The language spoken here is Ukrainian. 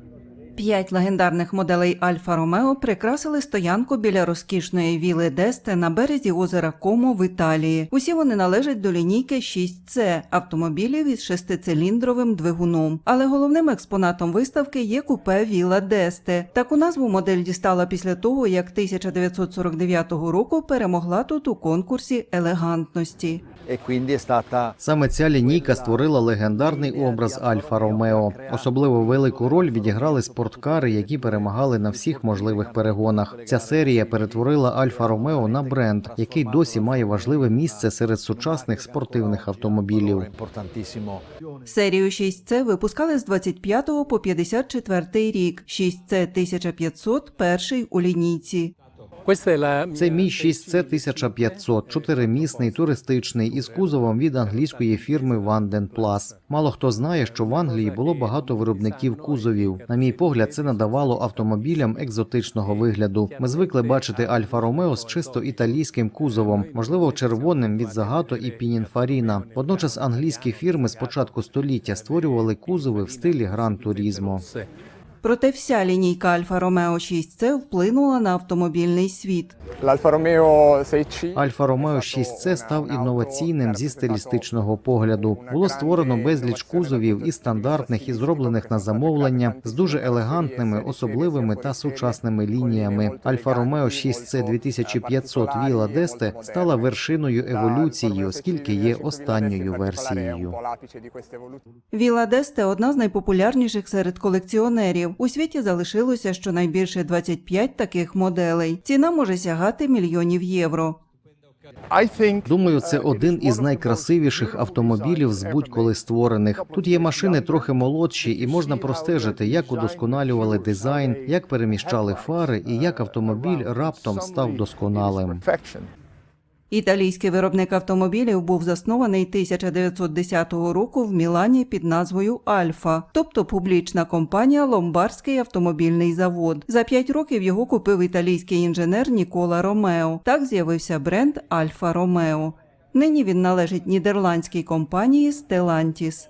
everybody. П'ять легендарних моделей Альфа Ромео прикрасили стоянку біля розкішної віли Десте на березі озера Комо в Італії. Усі вони належать до лінійки 6C – автомобілів із шестициліндровим двигуном. Але головним експонатом виставки є купе Віла Десте. Таку назву модель дістала після того, як 1949 року перемогла тут у конкурсі елегантності. e Саме ця лінійка створила легендарний образ Альфа Ромео. Особливо велику роль відіграли спорткари, які перемагали на всіх можливих перегонах. Ця серія перетворила Альфа Ромео на бренд, який досі має важливе місце серед сучасних спортивних автомобілів. Серію 6C випускали з 25 по 54 рік. 6C 1500 – перший у лінійці. Це мій 6C 1500, чотиримісний, туристичний, із кузовом від англійської фірми Vanden Plus. Мало хто знає, що в Англії було багато виробників кузовів. На мій погляд, це надавало автомобілям екзотичного вигляду. Ми звикли бачити Альфа Ромео з чисто італійським кузовом, можливо, червоним від Загато і Пінінфаріна. Водночас англійські фірми з початку століття створювали кузови в стилі Гран Турізмо. Проте вся лінійка Альфа Ромео 6C вплинула на автомобільний світ. L'Alfa Romeo 6C Альфа Ромео 6C став інноваційним зі стилістичного погляду. Було створено безліч кузовів і стандартних, і зроблених на замовлення з дуже елегантними, особливими та сучасними лініями. Альфа Ромео 6C 2500 Віла Десте стала вершиною еволюції, оскільки є останньою версією. Віла Десте одна з найпопулярніших серед колекціонерів. У світі залишилося щонайбільше 25 таких моделей. Ціна може сягати мільйонів євро. Думаю, це один із найкрасивіших автомобілів з будь-коли створених. Тут є машини трохи молодші, і можна простежити, як удосконалювали дизайн, як переміщали фари, і як автомобіль раптом став досконалим. Італійський виробник автомобілів був заснований 1910 року в Мілані під назвою Альфа, тобто публічна компанія Ломбарський автомобільний завод. За п'ять років його купив італійський інженер Нікола Ромео. Так з'явився бренд Альфа Ромео. Нині він належить нідерландській компанії Stellantis.